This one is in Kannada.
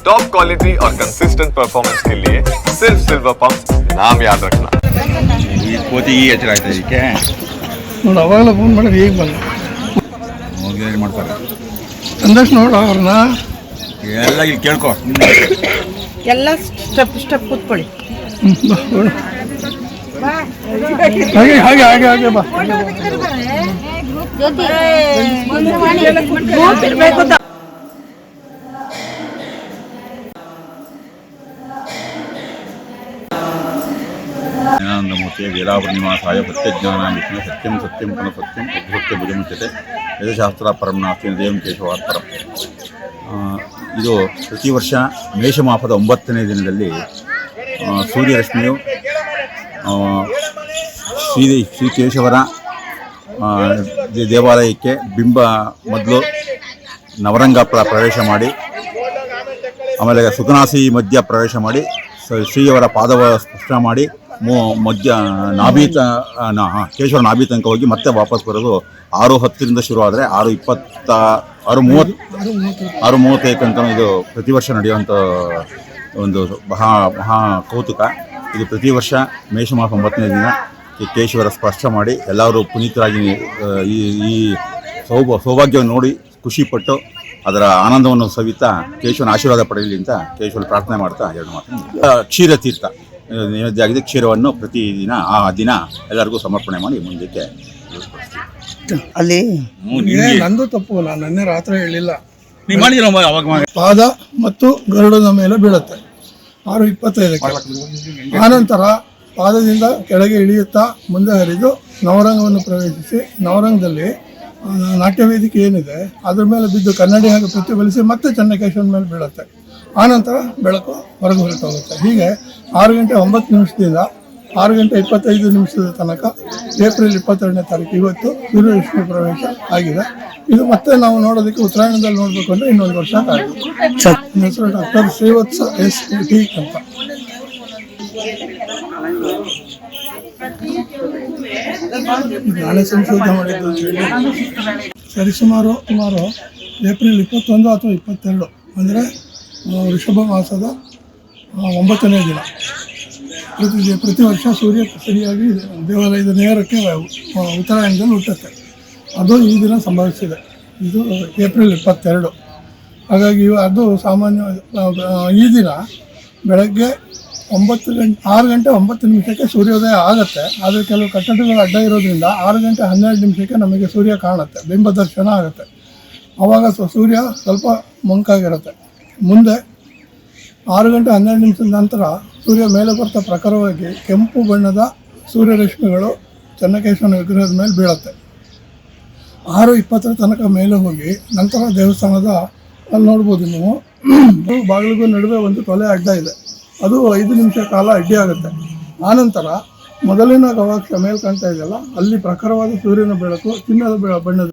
टॉप क्वालिटी और कंसिस्टेंट परफॉर्मेंस के लिए सिर्फ सिल्वर पंप नाम याद रखना ಈ ಕೋತಿ ಈ ಎಚ್ಚರ ಆಯ್ತಾ ಇದಕ್ಕೆ ನೋಡಿ ಅವಾಗಲೇ ಫೋನ್ ಮಾಡಿದ್ರೆ ಈಗ ಬಂದ ಹೋಗಿ ಏನು ಮಾಡ್ತಾರೆ ಅಂದಷ್ಟು ನೋಡು ಅವ್ರನ್ನ ಎಲ್ಲ ಇಲ್ಲಿ ಕೇಳ್ಕೊ ಎಲ್ಲ ಸ್ಟೆಪ್ ಸ್ಟೆಪ್ ಕೂತ್ಕೊಳ್ಳಿ ಹ್ಮ್, ಬಾ, ನೋಡು. ಹಾಗೆ ಹಾಗೆ ಹಾಗೆ ಹಾಗೆ ಬಾ ಜ್ಞಾನಂದಮೂರ್ತಿ ವೇದಾವರ ನಿವಾಸಾಯ ಸತ್ಯಜ್ಞಾನ ವಿಷ್ಣು ಸತ್ಯಂ ಸತ್ಯಂ ಪುನಃ ಸತ್ಯಂ ಉದ್ಭಕ್ತ ಭುಜಮುಚ್ಯತೆ ವೇದಶಾಸ್ತ್ರ ಪರಂ ನಾಸ್ತಿ ದೇವಂ ಕೇಶವಾತ್ಪರಂ. ಇದು ಪ್ರತಿ ವರ್ಷ ಮೇಷಮಾಪದ ಒಂಬತ್ತನೇ ದಿನದಲ್ಲಿ ಸೂರ್ಯರಶ್ಮಿಯು ಶ್ರೀ ಶ್ರೀ ಕೇಶವರ ಆ, ದೇವಾಲಯಕ್ಕೆ ಬಿಂಬ ಮೊದಲು ನವರಂಗ ಪ್ರವೇಶ ಮಾಡಿ ಆಮೇಲೆ ಸುಖನಾಸಿ ಮಧ್ಯ ಪ್ರವೇಶ ಮಾಡಿ ಶ್ರೀಯವರ ಪಾದವ ಸ್ಪರ್ಶ ಮಾಡಿ ಮಧ್ಯ ನಾಭಿ ತ ನಾ ಕೇಶವರ ನಾಭಿ ತನಕ ಹೋಗಿ ಮತ್ತೆ ವಾಪಸ್ ಬರೋದು ಆರು ಹತ್ತರಿಂದ ಶುರು ಆದರೆ ಆರು ಇಪ್ಪತ್ತ, ಆರು ಮೂವತ್ತು, ಆರು ಮೂವತ್ತೈದು ತನಕ ಇದು ಪ್ರತಿ ವರ್ಷ ನಡೆಯುವಂಥ ಒಂದು ಮಹಾ ಮಹಾ ಕೌತುಕ. ಇದು ಪ್ರತಿ ವರ್ಷ ಮೇಷಮಾಸ ಒಂಬತ್ತನೇ ದಿನ ಕೇಶವರ ಸ್ಪರ್ಶ ಮಾಡಿ ಎಲ್ಲರೂ ಪುನೀತರಾಗಿ ಈ ಈ ಸೌಭ, ಸೌಭಾಗ್ಯವನ್ನು ನೋಡಿ ಖುಷಿಪಟ್ಟು ಅದರ ಆನಂದವನ್ನು ಸವಿತಾ ಕೇಶವನ ಆಶೀರ್ವಾದ ಪಡೆಯಲಿ ಅಂತ ಕೇಶವನ ಪ್ರಾರ್ಥನೆ ಮಾಡ್ತಾ ಎರಡು ಮಾತು. ಕ್ಷೀರತೀರ್ಥ. ಆ, ನೈವೇದ್ಯ ಆಗಿದೆ ಕ್ಷೀರವನ್ನು ಪ್ರತಿದಿನ ಆ ದಿನ ಎಲ್ಲರಿಗೂ ಸಮರ್ಪಣೆ ಮಾಡಿ ಮುಂದಕ್ಕೆ ಅಲ್ಲಿ ನಂದು ತಪ್ಪು ನಾನು ನಿನ್ನೆ ರಾತ್ರಿ ಹೇಳಿಲ್ಲ. ನೀವು ಮಾಡಿದಿರ ಅವಾಗ ಪಾದ ಮತ್ತು ಗರುಡನ ಮೇಲೆ ಬೀಳುತ್ತೆ. ಆರು ಇಪ್ಪತ್ತೈದಕ್ಕೆ. ಆನಂತರ ಪಾದದಿಂದ ಕೆಳಗೆ ಇಳಿಯುತ್ತಾ ಮುಂದೆ ಹರಿದು ನವರಂಗವನ್ನು ಪ್ರವೇಶಿಸಿ ನವರಂಗದಲ್ಲಿ ನಾಟ್ಯ ವೇದಿಕೆ ಏನಿದೆ ಅದ್ರ ಮೇಲೆ ಬಿದ್ದು ಕನ್ನಡಿ ಹಾಗೆ ಪ್ರತಿಫಲಿಸಿ ಮತ್ತೆ ಚೆನ್ನಕೇಶ್ವರ ಮೇಲೆ ಬೀಳುತ್ತೆ. ಆನಂತರ ಬೆಳಕು ಹೊರಗೆ ಹೊರಟು ಹೋಗುತ್ತೆ. ಹೀಗೆ ಆರು ಗಂಟೆ ಒಂಬತ್ತು ನಿಮಿಷದಿಂದ ಆರು ಗಂಟೆ ಇಪ್ಪತ್ತೈದು ನಿಮಿಷದ ತನಕ ಏಪ್ರಿಲ್ ಇಪ್ಪತ್ತೆರಡನೇ ತಾರೀಕು ಇವತ್ತು ಸೂರ್ಯರಶ್ಮಿ ಪ್ರವೇಶ ಆಗಿದೆ. ಇದು ಮತ್ತೆ ನಾವು ನೋಡೋದಕ್ಕೆ ಉತ್ತರಾಯಣದಲ್ಲಿ ನೋಡಬೇಕು ಅಂದರೆ ಇನ್ನೊಂದು ವರ್ಷ ಆಗುತ್ತೆ. ಹೆಸರು ಡಾಕ್ಟರ್ ಶ್ರೀವತ್ಸ ಎಸ್ ಟಿ ಅಂತ. ನಾನೇ ಸಂಶೋಧನೆ ಮಾಡಿದ್ದು ಅಂತ ಹೇಳಿ. ಸರಿಸುಮಾರು ಸುಮಾರು ಏಪ್ರಿಲ್ ಇಪ್ಪತ್ತೊಂದು ಅಥವಾ ಇಪ್ಪತ್ತೆರಡು. ಅಂದರೆ ವೃಷಭ ಮಾಸದ ಒಂಬತ್ತನೇ ದಿನ. ಪ್ರತಿ ಪ್ರತಿ ವರ್ಷ ಸೂರ್ಯ ಸರಿಯಾಗಿ ದೇವಾಲಯದ ನೇರಕ್ಕೆ ಉತ್ತರಾಯಣದಲ್ಲಿ ಹುಟ್ಟುತ್ತೆ. ಅದು ಈ ದಿನ ಸಂಭವಿಸಿದೆ. ಇದು ಏಪ್ರಿಲ್ ಇಪ್ಪತ್ತೆರಡು. ಹಾಗಾಗಿ ಅದು ಸಾಮಾನ್ಯ ಈ ದಿನ ಬೆಳಗ್ಗೆ ಒಂಬತ್ತು ಗಂಟೆ, ಆರು ಗಂಟೆ ಒಂಬತ್ತು ನಿಮಿಷಕ್ಕೆ ಸೂರ್ಯೋದಯ ಆಗುತ್ತೆ. ಆದರೆ ಕೆಲವು ಕಟ್ಟಡಗಳು ಅಡ್ಡ ಇರೋದ್ರಿಂದ ಆರು ಗಂಟೆ ಹನ್ನೆರಡು ನಿಮಿಷಕ್ಕೆ ನಮಗೆ ಸೂರ್ಯ ಕಾಣುತ್ತೆ. ಬಿಂಬ ದರ್ಶನ ಆಗುತ್ತೆ. ಆವಾಗ ಸೂರ್ಯ ಸ್ವಲ್ಪ ಮಂಕಾಗಿರುತ್ತೆ. ಮುಂದೆ ಆರು ಗಂಟೆ ಹನ್ನೆರಡು ನಿಮಿಷದ ನಂತರ ಸೂರ್ಯ ಮೇಲೆ ಬರ್ತಾ ಪ್ರಖರವಾಗಿ ಕೆಂಪು ಬಣ್ಣದ ಸೂರ್ಯರಶ್ಮಿಗಳು ಚೆನ್ನಕೇಶ್ವರನ ವಿಗ್ರಹದ ಮೇಲೆ ಬೀಳುತ್ತೆ. ಆರು ಇಪ್ಪತ್ತರ ತನಕ ಮೇಲೆ ಹೋಗಿ ನಂತರ ದೇವಸ್ಥಾನದ ಅಲ್ಲಿ ನೋಡ್ಬೋದು ನೀವು. ಬಾಗಿಲಿಗೂ ನಡುವೆ ಒಂದು ತೊಲೆ ಅಡ್ಡ ಇದೆ. ಅದು ಐದು ನಿಮಿಷ ಕಾಲ ಅಡ್ಡಿ ಆಗುತ್ತೆ. ಆನಂತರ ಮೊದಲಿನ ಗವಾಕ್ಷ ಮೇಲೆ ಕಾಣ್ತಾ ಇದೆಯಲ್ಲ, ಅಲ್ಲಿ ಪ್ರಖರವಾದ ಸೂರ್ಯನ ಬೆಳಕು ಚಿನ್ನದ ಬಣ್ಣದ